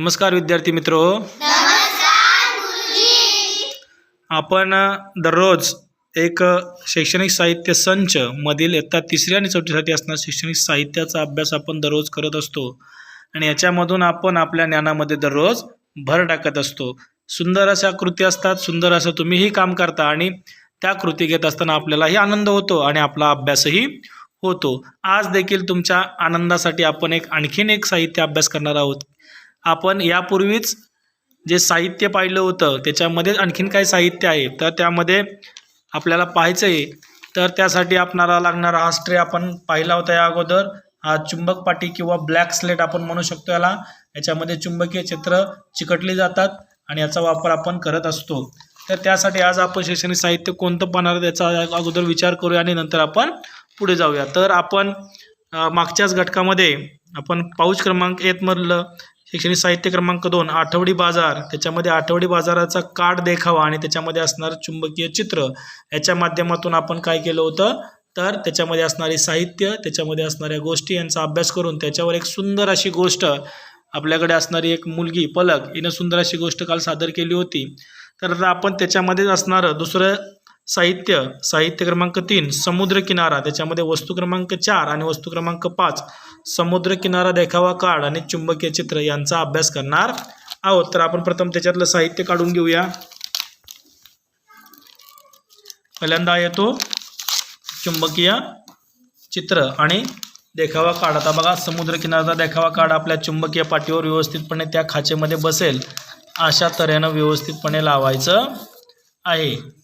नमस्कार विद्यार्थी मित्र. आपण दररोज एक शैक्षणिक साहित्य संच मधील इयत्ता तिसरी आणि चौथीसाठी असणारा शैक्षणिक साहित्याचा अभ्यास आपण दररोज करत असतो. आणि याच्यामधून आपण आपल्या ज्ञानामध्ये दररोज भर टाकत असतो. सुंदर अशा कृती असतात सुंदर असं तुम्हीही काम करता आणि त्या कृती घेत असताना आपल्यालाही आनंद होतो आणि आपला अभ्यासही होतो. आज देखील तुमच्या आनंदासाठी आपण एक आणखीन एक साहित्य अभ्यास करणार आहोत. आपण यापूर्वीच जे साहित्य पाहिलं होतं त्याच्यामध्ये आणखीन काही साहित्य आहे? तर त्यामध्ये आपल्याला पाहायचं आहे तर त्यासाठी आपणाला लागणारा हा स्ट्रे आपण पाहिला होता या अगोदर. हा चुंबक पाटी किंवा ब्लॅक स्लेट आपण म्हणू शकतो याला. याच्यामध्ये चुंबकीय चित्र चिकटली जातात आणि याचा वापर आपण करत असतो. तर त्यासाठी आज आपण शैक्षणिक साहित्य कोणतं पाहणार आहे त्याचा अगोदर विचार करूया आणि नंतर आपण पुढे जाऊया. तर आपण मागच्याच घटकामध्ये आपण पाऊच क्रमांक एकमधलं शैक्षणिक साहित्य क्रमांक दोन आठवडी बाजार. त्याच्यामध्ये आठवडी बाजाराचा कार्ड देखावा आणि त्याच्यामध्ये असणारं चुंबकीय चित्र. याच्या माध्यमातून आपण काय केलं होतं? तर त्याच्यामध्ये असणारे साहित्य त्याच्यामध्ये असणाऱ्या गोष्टी यांचा अभ्यास करून त्याच्यावर एक सुंदर अशी गोष्ट आपल्याकडे असणारी एक मुलगी पलक हिनं सुंदर अशी गोष्ट काल सादर केली होती. तर आता आपण त्याच्यामध्येच असणारं दुसरं साहित्य साहित्य क्रमांक तीन समुद्र किनारा त्याच्यामध्ये वस्तू क्रमांक चार आणि वस्तू क्रमांक पाच समुद्र किनारा देखावा कार्ड आणि चुंबकीय चित्र यांचा अभ्यास करणार आहोत. तर आपण प्रथम त्याच्यातलं साहित्य काढून घेऊया. पहिल्यांदा येतो चुंबकीय चित्र आणि देखावा कार्ड आता बघा समुद्र देखावा कार्ड आपल्या चुंबकीय पाठीवर व्यवस्थितपणे त्या खाचेमध्ये बसेल. अशा तऱ्हेनं व्यवस्थितपणे लावायचं आहे.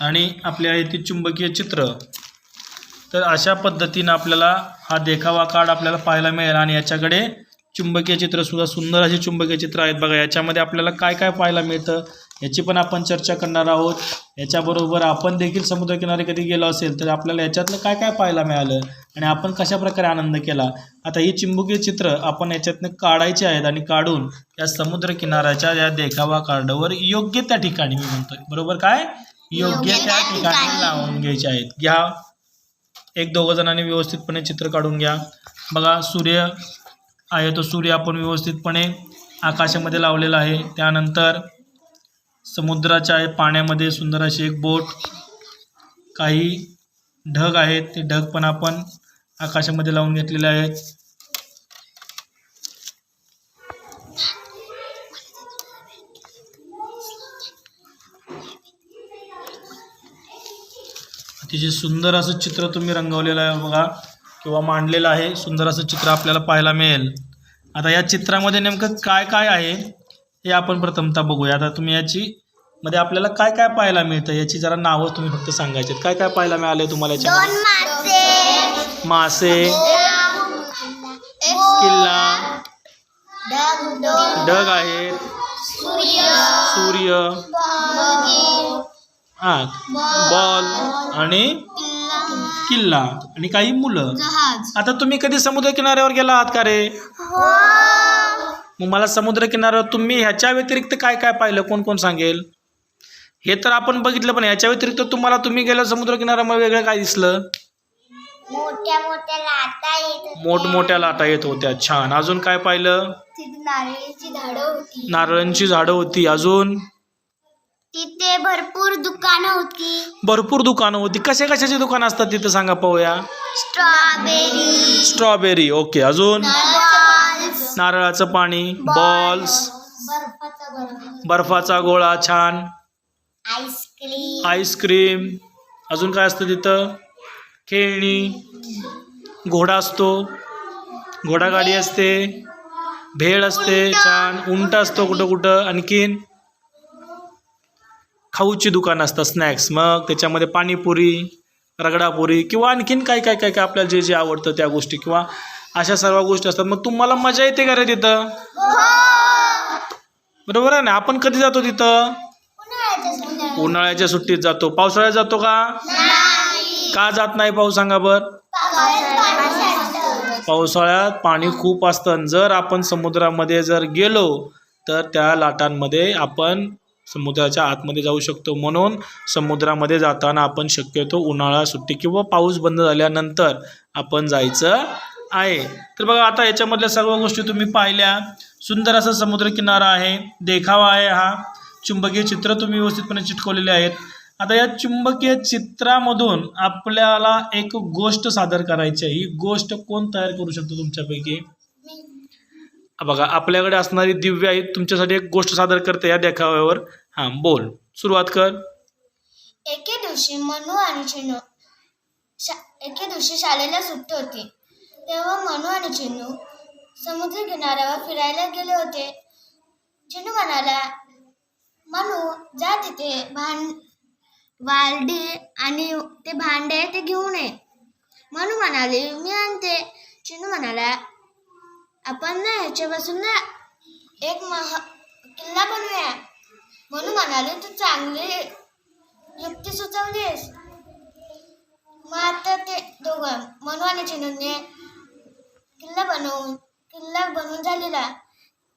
आणि आपले आहे ते चुंबकीय चित्र. तर अशा पद्धतीनं आपल्याला हा देखावा कार्ड आपल्याला पाहायला मिळेल आणि याच्याकडे चुंबकीय चित्रसुद्धा सुंदर असे चुंबकीय चित्र आहेत बघा. याच्यामध्ये आपल्याला काय काय पाहायला मिळतं याची पण आपण चर्चा करणार आहोत. याच्याबरोबर आपण देखील समुद्रकिनारी कधी गेलो असेल तर आपल्याला याच्यातलं काय काय पाहायला मिळालं आणि आपण कशा प्रकारे आनंद केला. आता ही चुंबकीय चित्र आपण याच्यातनं काढायची आहेत आणि काढून या समुद्रकिनाऱ्याच्या या देखावा कार्डवर योग्य त्या ठिकाणी मी म्हणतोय. बरोबर काय? योग्य त्या ठिकाणी लावून घ्यायचे आहेत. घ्या. एक दोघं जणांनी व्यवस्थितपणे चित्र काढून घ्या. बघा सूर्य आहे तो सूर्य आपण व्यवस्थितपणे आकाशामध्ये लावलेला आहे. त्यानंतर समुद्राच्या पाण्यामध्ये सुंदर अशी एक बोट. काही ढग आहेत. ते ढग पण आपण आकाशामध्ये लावून घेतलेले आहेत. अतिशय सुंदर असं चित्र तुम्ही रंगवलेलं आहे बघा किंवा मांडलेलं आहे सुंदर असं चित्र आपल्याला पाहायला मिळेल. आता या चित्रामध्ये नेमकं काय काय आहे हे आपण प्रथमतः बघूया. आता तुम्ही याची मध्ये आपल्याला काय काय पाहायला मिळतं याची जरा नावं तुम्ही फक्त सांगायची. काय काय पाहायला मिळाले तुम्हाला याच्यामध्ये? मासे. किल्ला. ढग आहेत सूर्य. हा. बॉल. आणि किल्ला. आणि काही मुलं. आता तुम्ही कधी समुद्र किनाऱ्यावर गेला आहात का रे? मग मला समुद्र किनाऱ्यावर तुम्ही ह्याच्या व्यतिरिक्त काय काय पाहिलं? कोण कोण सांगेल? हे तर आपण बघितलं पण ह्याच्या व्यतिरिक्त तुम्हाला तुम्ही गेलं समुद्र किनाऱ्यामध्ये वेगळं काय दिसलं? मोठ्या मोठ्या लाटा येत होत्या. मोठमोठ्या लाटा येत होत्या. छान. अजून काय पाहिलं? तिथे नारळाची झाडं होती. नारळांची झाडं होती. अजून? तिथे भरपूर दुकानं होती. भरपूर दुकानं होती. कशा कशाची दुकानं असतात तिथं सांगा पाहूया? स्ट्रॉबेरी. Strawberry okay. अजून? नारळाचं पाणी बॉल्स. बर्फाचा बर्फ बर्फाचा गोळा छान. Ice cream. Ice cream. अजून काय असतं तिथं? खेळणी. घोडा असतो. घोडागाडी असते. भेळ असते. छान. उंट असतो कुठं कुठं आणखीन? खाऊची दुकानं असतात स्नॅक्स मग त्याच्यामध्ये पाणीपुरी रगडापुरी किंवा आणखीन काय काय काय काय आपल्याला जे जे आवडतं त्या गोष्टी किंवा अशा सर्व गोष्टी असतात. मग तुम्हाला मजा येते का रे तिथं? बरोबर आहे ना? आपण कधी जातो तिथं? उन्हाळ्याच्या सुट्टीत जातो. पावसाळ्यात जातो का? का जात नाही पाऊस? सांगा बर. पावसाळ्यात पाणी खूप असतं. जर आपण समुद्रामध्ये जर गेलो तर त्या लाटांमध्ये आपण समुद्राच्या आतमध्ये जाऊ शकतो. म्हणून समुद्रामध्ये जाताना आपण शक्यतो उन्हाळा सुट्टी किंवा पाऊस बंद झाल्यानंतर आपण जायचं आहे. तर बघा आता याच्यामधल्या सर्व गोष्टी तुम्ही पाहिल्या. सुंदर असा समुद्रकिनारा आहे. देखावा आहे हा. चुंबकीय चित्र तुम्ही व्यवस्थितपणे चिटकवलेले आहेत. आता या चुंबकीय चित्रामधून आपल्याला एक गोष्ट सादर करायची आहे. ही गोष्ट कोण तयार करू शकतो तुमच्यापैकी? बघा आपल्याकडे असणारी दिव्य आई तुमच्यासाठी एक गोष्ट सादर करते या देखाव्यावर. हां बोल. सुरुवात कर. एके दिवशी मनू आणि चिनू शा एके दिवशी शाळेला सुट्टी होती. तेव्हा मनू आणि चिनू समुद्र किनाऱ्यावर फिरायला गेले होते. चिनू म्हणाला मनू जा तिथे भांड वालडी आणि ते भांडे ते घेऊन ये. मनू म्हणाले मी आणते. चिनू म्हणाला आपण ना ह्याच्यापासून ना एक महा किल्ला बनवूया. म्हणून म्हणाले तू चांगली युक्ती सुचवलीस. मग आता ते दोघं मनू आणि चिनूने किल्ला बनवून किल्ला बनवून झालेला.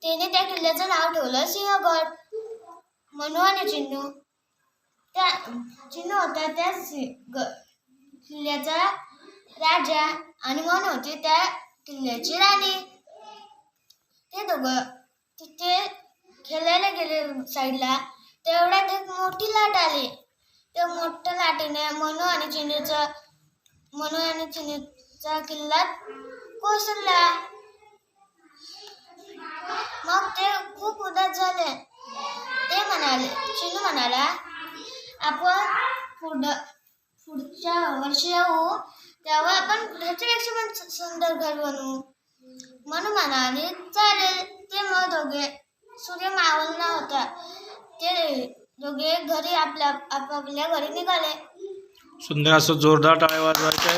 त्याने त्या किल्ल्याचं नाव ठेवलं सिंहगड. मनू आणि चिन्नू त्या चिन्नू होता त्या ग- किल्ल्याचा राजा आणि म्हणू होती त्या किल्ल्याची राणी. ते दोघं तिथे खेळायला गेले साईडला. तेवढ्यात एक मोठी लाट आली. त्या मोठ्या लाटेने मनू आणि चिनीचा मनू आणि चिनीचा किल्ला कोसळला. मग ते खूप उदास झाले. ते म्हणाले चिनू म्हणाला आपण पुढं पुढच्या वर्षी येऊ तेव्हा आपण ह्याच्यापेक्षा पण सुंदर घर बनवू. म्हणून म्हणाले चालेल ते मग दोघे सूर्य मावळला होता. ते दोघे घरी आपल्या आपापल्या घरी निघाले. सुंदर असं जोरदार टाळे वाजवायच्या.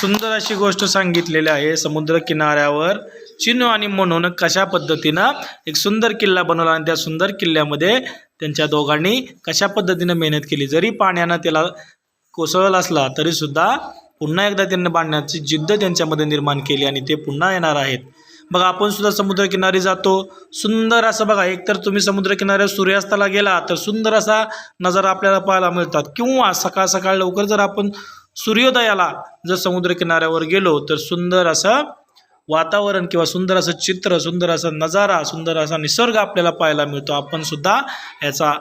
सुंदर अशी गोष्ट सांगितलेली आहे समुद्र किनाऱ्यावर चिनू आणि मनून कशा पद्धतीनं एक सुंदर किल्ला बनवला आणि त्या सुंदर किल्ल्यामध्ये त्यांच्या दोघांनी कशा पद्धतीनं मेहनत केली. जरी पाण्यानं त्याला कोसळला असला तरीसुद्धा पुन्हा एकदा त्यांनी बांधण्याची जिद्द त्यांच्यामध्ये निर्माण केली आणि ते पुन्हा येणार आहेत. बघा आपण सुद्धा समुद्रकिनारी जातो. सुंदर असं बघा एकतर तुम्ही समुद्रकिनाऱ्यावर सूर्यास्ताला गेला तर सुंदर असा नजारा आपल्याला पाहायला मिळतात. किंवा सकाळ सकाळ लवकर जर आपण सूर्योदयाला जर समुद्रकिनाऱ्यावर गेलो तर सुंदर असं वातावरण किंवा सुंदर असं चित्र सुंदर असा नजारा सुंदर असा निसर्ग आपल्याला पाहायला मिळतो. आपण सुद्धा याचा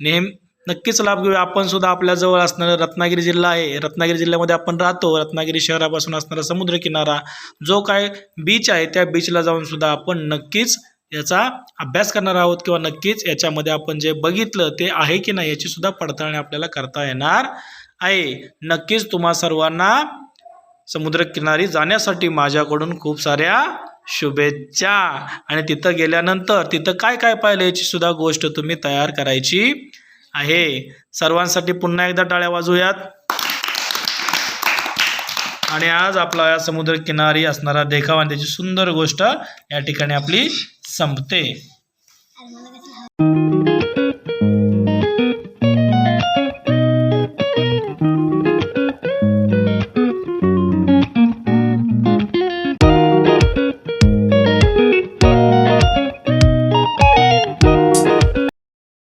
नेहमी नक्कीच लाभ घेऊया आपण सुद्धा आपल्या जवळ रत्नागिरी जिल्हा आहे. रत्नागिरी जिल्ह्यामध्ये आपण राहतो. रत्नागिरी शहरापासून असणारा समुद्रकिनारा जो काय बीच आहे त्या बीचला जाऊन सुद्धा आपण नक्कीच याचा अभ्यास करणार आहोत किंवा नक्कीच याच्यामध्ये आपण जे बघितलं ते आहे की नाही याची सुद्धा पडताळणी आपल्याला करता येणार आहे. नक्कीच तुम्हा सर्वांना समुद्रकिनारी जाण्यासाठी माझ्याकडून खूप साऱ्या शुभेच्छा. आणि तिथं गेल्यानंतर तिथं काय काय पाहिलं याची सुद्धा गोष्ट तुम्ही तयार करायची आहे. सर्वांसाठी पुन्हा एकदा टाळ्या वाजूयात. आणि आज आपला या समुद्रकिनारी असणारा देखावा आणि त्याची सुंदर गोष्ट या ठिकाणी आपली संपते.